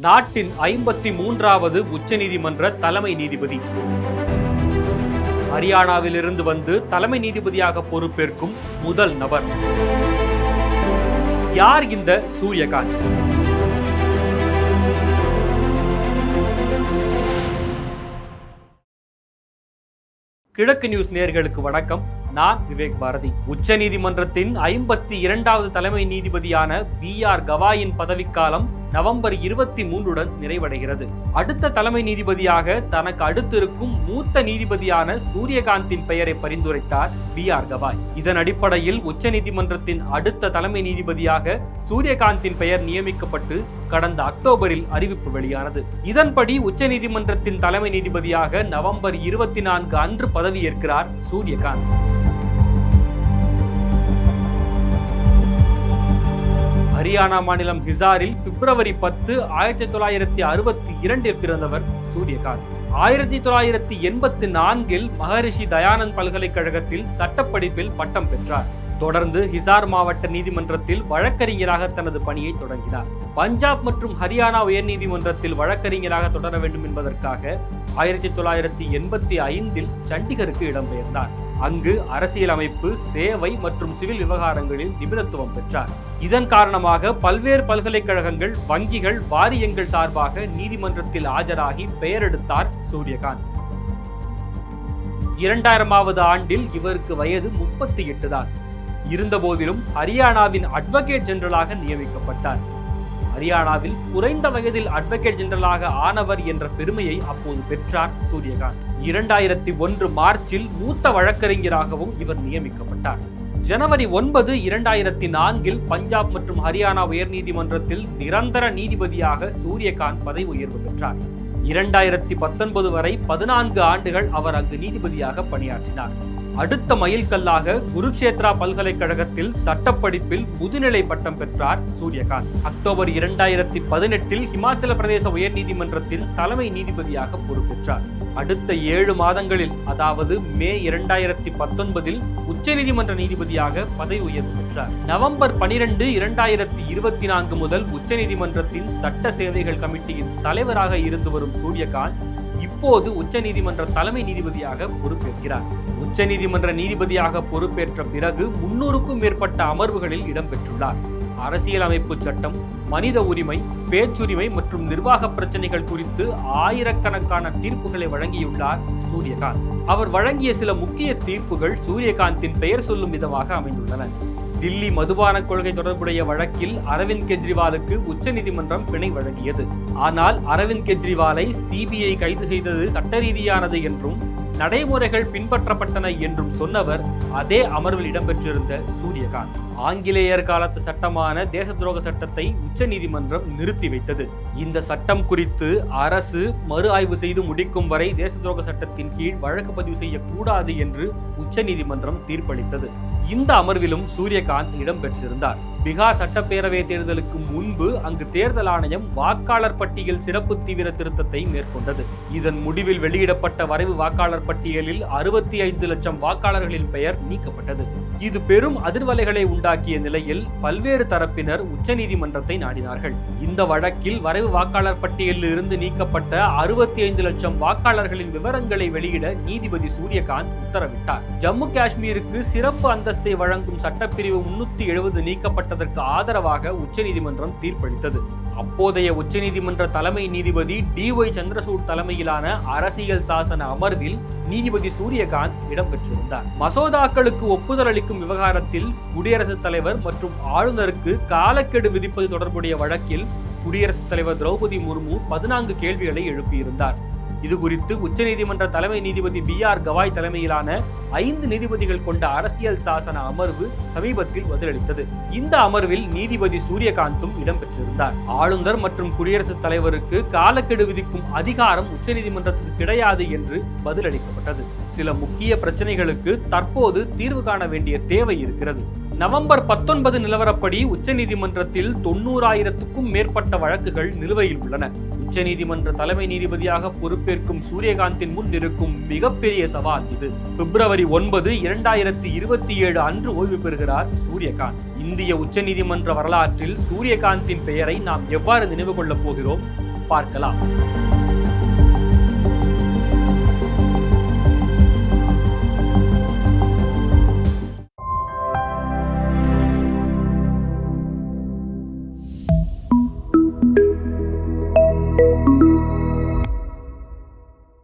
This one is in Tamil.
நாட்டின் ஐம்பத்தி மூன்றாவது உச்சநீதிமன்ற தலைமை நீதிபதி. ஹரியானாவிலிருந்து வந்து தலைமை நீதிபதியாக பொறுப்பேற்கும் முதல் நபர். யார் இந்த சூரியகாந்த்? கிழக்கு நியூஸ் நேர்களுக்கு வணக்கம். நான் விவேக் பாரதி. உச்ச நீதிமன்றத்தின் ஐம்பத்தி இரண்டாவது தலைமை நீதிபதியான பி ஆர் கவாயின் பதவிக்காலம் நவம்பர் இருபத்தி மூன்றுடன் நிறைவடைகிறது. அடுத்த தலைமை நீதிபதியாக தனக்கு அடுத்திருக்கும் மூத்த நீதிபதியான சூரியகாந்தின் பெயரை பரிந்துரைத்தார் பி ஆர் கவாய் இதன் அடிப்படையில் உச்ச நீதிமன்றத்தின் அடுத்த தலைமை நீதிபதியாக சூரியகாந்தின் பெயர் நியமிக்கப்பட்டு கடந்த அக்டோபரில் அறிவிப்பு வெளியானது. இதன்படி உச்ச நீதிமன்றத்தின் தலைமை நீதிபதியாக நவம்பர் இருபத்தி நான்கு அன்று பதவியேற்கிறார் சூரியகாந்த். ஹரியானா மாநிலம் ஹிசாரில் பிப்ரவரி பத்து ஆயிரத்தி தொள்ளாயிரத்தி அறுபத்தி இரண்டில் பிறந்தவர் சூரியகாந்த். ஆயிரத்தி தொள்ளாயிரத்தி எண்பத்தி நான்கில் மகரிஷி தயானந்த் பல்கலைக்கழகத்தில் சட்டப்படிப்பில் பட்டம் பெற்றார். தொடர்ந்து ஹிசார் மாவட்ட நீதிமன்றத்தில் வழக்கறிஞராக தனது பணியை தொடங்கினார். பஞ்சாப் மற்றும் ஹரியானா உயர்நீதிமன்றத்தில் வழக்கறிஞராக தொடர வேண்டும் என்பதற்காக ஆயிரத்தி தொள்ளாயிரத்தி எண்பத்தி ஐந்தில் சண்டிகருக்கு இடம்பெயர்ந்தார். அங்கு அரசியலமைப்பு சேவை மற்றும் சிவில் விவகாரங்களில் நிபுணத்துவம் பெற்றார். இதன் காரணமாக பல்வேறு பல்கலைக்கழகங்கள் வங்கிகள் வாரியங்கள் சார்பாக நீதிமன்றத்தில் ஆஜராகி பெயரெடுத்தார் சூரியகாந்த். இரண்டாயிரமாவது ஆண்டில் இவருக்கு வயது முப்பத்தி எட்டு தான். இருந்தபோதிலும் ஹரியானாவின் அட்வொகேட் ஜெனரலாக நியமிக்கப்பட்டார். ஹரியானாவில் குறைந்த வயதில் அட்வொகேட் ஜெனரலாக ஆனவர் என்ற பெருமையை அப்போது பெற்றார் சூரியகாந்த். இரண்டாயிரத்தி ஒன்று மார்ச்சில் மூத்த வழக்கறிஞராகவும் இவர் நியமிக்கப்பட்டார். ஜனவரி ஒன்பது இரண்டாயிரத்தி நான்கில் பஞ்சாப் மற்றும் ஹரியானா உயர்நீதிமன்றத்தில் நிரந்தர நீதிபதியாக சூரியகாந்த் பதவி உயர்வு பெற்றார். இரண்டாயிரத்தி பத்தொன்பது வரை பதினான்கு ஆண்டுகள் அவர் அங்கு நீதிபதியாக பணியாற்றினார். அடுத்த மைல்கல்லாக குருக்ஷேத்ரா பல்கலைக்கழகத்தில் சட்டப்படிப்பில் முதுநிலை பட்டம் பெற்றார் சூரியகாந்த். அக்டோபர் இரண்டாயிரத்தி பதினெட்டில் ஹிமாச்சல பிரதேச உயர்நீதிமன்றத்தில் தலைமை நீதிபதியாக பொறுப்பேற்றார். அடுத்த ஏழு மாதங்களில் அதாவது மே இரண்டாயிரத்தி பத்தொன்பதில் உச்சநீதிமன்ற நீதிபதியாக பதவி உயர்வு பெற்றார். நவம்பர் பனிரெண்டு இரண்டாயிரத்தி இருபத்தி நான்கு முதல் உச்சநீதிமன்றத்தின் சட்ட சேவைகள் கமிட்டியின் தலைவராக இருந்து வரும் சூரியகாந்த் இப்போது உச்சநீதிமன்ற தலைமை நீதிபதியாக பொறுப்பேற்கிறார். உச்சநீதிமன்ற நீதிபதியாக பொறுப்பேற்ற பிறகு முன்னூறுக்கும் மேற்பட்ட அமர்வுகளில் இடம்பெற்றுள்ளார். அரசியலமைப்பு சட்டம் மனித உரிமை பேச்சுரிமை மற்றும் நிர்வாக பிரச்சனைகள் குறித்து ஆயிரக்கணக்கான தீர்ப்புகளை வழங்கியுள்ளார் சூரியகாந்த். அவர் வழங்கிய சில முக்கிய தீர்ப்புகள் சூரியகாந்தின் பெயர் சொல்லும் விதமாக அமைந்துள்ளன. தில்லி மதுபான கொள்கை தொடர்புடைய வழக்கில் அரவிந்த் கெஜ்ரிவாலுக்கு உச்சநீதிமன்றம் பிணை வழங்கியது. ஆனால் அரவிந்த் கெஜ்ரிவாலை சிபிஐ கைது செய்தது சட்ட ரீதியானது என்றும் நடைமுறைகள் பின்பற்றப்பட்டன என்றும் சொன்னவர் அதே அமர்வில் இடம்பெற்றிருந்த சூரியகாந்த். ஆங்கிலேயர் காலத்து சட்டமான தேச துரோக சட்டத்தை உச்சநீதிமன்றம் நிறுத்தி வைத்தது. இந்த சட்டம் குறித்து அரசு மறு ஆய்வு செய்து முடிக்கும் வரை தேச துரோக சட்டத்தின் கீழ் வழக்கு பதிவு செய்யக்கூடாது என்று உச்சநீதிமன்றம் தீர்ப்பளித்தது. இந்த அமர்விலும் சூரியகாந்த் இடம்பெற்றிருந்தார். பீகார் சட்டப்பேரவை தேர்தலுக்கு முன்பு அங்கு தேர்தல் ஆணையம் வாக்காளர் பட்டியல் சிறப்பு தீவிர திருத்தத்தை மேற்கொண்டது. இதன் முடிவில் வெளியிடப்பட்ட வரைவு வாக்காளர் பட்டியலில் அறுபத்தி ஐந்து லட்சம் வாக்காளர்களின் பெயர் நீக்கப்பட்டது. இது பெரும் அதிர்வலைகளை உண்டாக்கிய நிலையில் பல்வேறு தரப்பினர் உச்சநீதிமன்றத்தை நாடினார்கள். இந்த வழக்கில் வரைவு வாக்காளர் பட்டியலில் இருந்து நீக்கப்பட்ட அறுபத்தி ஐந்து லட்சம் வாக்காளர்களின் விவரங்களை வெளியிட நீதிபதி சூரியகாந்த் உத்தரவிட்டார். ஜம்மு காஷ்மீருக்கு சிறப்பு அந்தஸ்தை வழங்கும் சட்டப்பிரிவு முன்னூத்தி எழுபது அதற்கு ஆதரவாக உச்சநீதிமன்றம் தீர்ப்பளித்தது. அப்போதைய உச்சநீதிமன்ற தலைமை நீதிபதி டி ஒய் சந்திரசூட் தலைமையிலான அரசியல் சாசன அமர்வில் நீதிபதி சூரியகாந்த் இடம்பெற்றிருந்தார். மசோதாக்களுக்கு ஒப்புதல் அளிக்கும் விவகாரத்தில் குடியரசுத் தலைவர் மற்றும் ஆளுநருக்கு காலக்கெடு விதிப்பது தொடர்புடைய வழக்கில் குடியரசுத் தலைவர் திரௌபதி முர்மு பதினான்கு கேள்விகளை எழுப்பியிருந்தார். இது குறித்து உச்சநீதிமன்ற தலைமை நீதிபதி பி ஆர் கவாய் தலைமையிலான ஐந்து நீதிபதிகள் கொண்ட அரசியல் சாசன அமர்வு சமீபத்தில் பதிலளித்தது. இந்த அமர்வில் நீதிபதி சூரியகாந்தும் இடம்பெற்றிருந்தார். ஆளுநர் மற்றும் குடியரசுத் தலைவருக்கு காலக்கெடு விதிக்கும் அதிகாரம் உச்சநீதிமன்றத்துக்கு கிடையாது என்று பதிலளிக்கப்பட்டது. சில முக்கிய பிரச்சனைகளுக்கு தற்போது தீர்வு காண வேண்டிய தேவை இருக்கிறது. நவம்பர் பத்தொன்பது நிலவரப்படி உச்சநீதிமன்றத்தில் தொண்ணூறாயிரத்துக்கும் மேற்பட்ட வழக்குகள் நிலுவையில் உள்ளன. உச்சநீதிமன்ற தலைமை நீதிபதியாக பொறுப்பேற்கும் சூரியகாந்தின் முன் இருக்கும் மிகப்பெரிய சவால் இது. பிப்ரவரி ஒன்பது இரண்டாயிரத்தி இருபத்தி ஏழு அன்று ஓய்வு பெறுகிறார் சூரியகாந்த். இந்திய உச்சநீதிமன்ற வரலாற்றில் சூரியகாந்தின் பெயரை நாம் எவ்வாறு நினைவு கொள்ளப் போகிறோம்? பார்க்கலாம்.